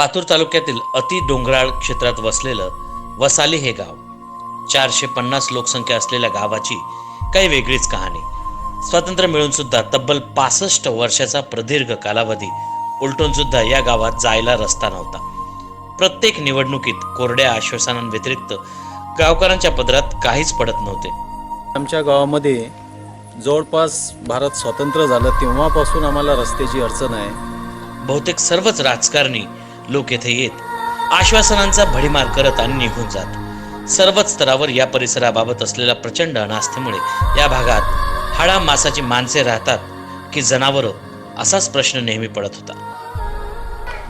पातूर तालुक्यातील अति डोंगराळ क्षेत्रात वसलेलं वसाली हे गाव. चारशे पन्नास लोकसंख्या असलेल्या गावाची काही वेगळीच कहाणी. स्वातंत्र्य मिळून सुद्धा तब्बल पासष्ट वर्षाचा प्रदीर्घ कालावधी उलटून सुद्धा या गावात जायला रस्ता नव्हता. प्रत्येक निवडणुकीत कोरड्या आश्वासनांव्यतिरिक्त गावकऱ्यांच्या पदरात काहीच पडत नव्हते. आमच्या गावामध्ये जवळपास भारत स्वतंत्र झालं तेव्हापासून आम्हाला रस्त्याची अडचण आहे. बहुतेक सर्वच राजकारणी लोक येथे येत आश्वासनांचा भडीमार करत आणि निघून जात. सर्वच स्तरावर या परिसराबाबत असलेल्या प्रचंड अनास्थेमुळे या भागात हाडा मासाची माणसे राहतात की जनावरं असाच प्रश्न नेहमी पडत होता.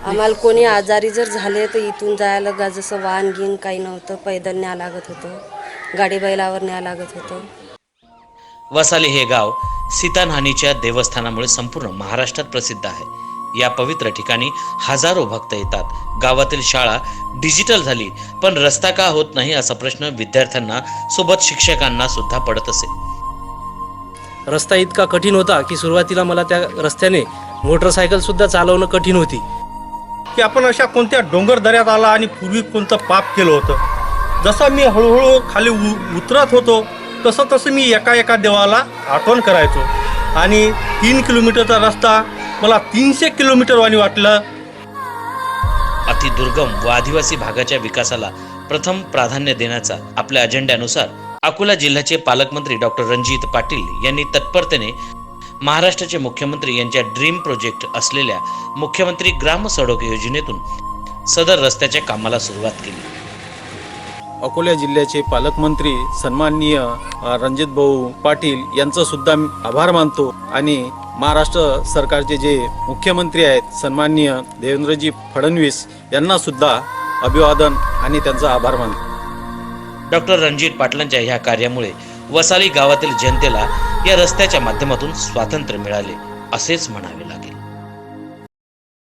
आम्हाला कोणी आजारी जर झाले तर इथून जायला गा जसं वाहन घेऊन काही नव्हतं पैदल न्याय लागत होतं गाडी बैलावर न्याय लागत होतं. वसाली हे गाव सीतानहानीच्या देवस्थानामुळे संपूर्ण महाराष्ट्रात प्रसिद्ध आहे. या पवित्र ठिकाणी हजारो भक्त येतात. गावातील शाळा डिजिटल झाली पण रस्ता का होत नाही असा प्रश्न विद्यार्थ्यांना सोबत शिक्षकांना सुद्धा पडत असे. रस्ता इतका कठीण होता की सुरुवातीला मला त्या रस्त्याने मोटरसायकल सुद्धा चालवणं कठीण होती. की आपण अशा कोणत्या डोंगर दऱ्यात आला आणि पूर्वी कोणतं पाप केलं होतं? जसं मी हळूहळू खाली उ उतरत होतो तसं तसं मी एका एका देवाला आठवण करायचो. आणि तीन किलोमीटरचा रस्ता मला तीनशे किलोमीटरवानी वाटलं. अतिदुर्गम व आदिवासी भागाच्या विकासाला प्रथम प्राधान्य देण्याचा आपल्या अजेंड्यानुसार अकोला जिल्ह्याचे पालकमंत्री डॉक्टर रणजित पाटील यांनी तत्परतेने महाराष्ट्राचे मुख्यमंत्री यांच्या ड्रीम प्रोजेक्ट असलेल्या मुख्यमंत्री ग्राम सडक योजनेतून सदर रस्त्याच्या कामाला सुरुवात केली. अकोला जिल्ह्याचे पालकमंत्री सन्माननीय रणजित भाऊ पाटील यांचं सुद्धा मी आभार मानतो आणि महाराष्ट्र सरकारचे जे मुख्यमंत्री आहेत सन्माननीय देवेंद्रजी फडणवीस यांना सुद्धा अभिवादन आणि त्यांचा आभार मानतो. डॉक्टर रणजित पाटलांच्या ह्या कार्यामुळे वसाली गावातील जनतेला या रस्त्याच्या माध्यमातून स्वातंत्र्य मिळाले असेच म्हणावे लागेल.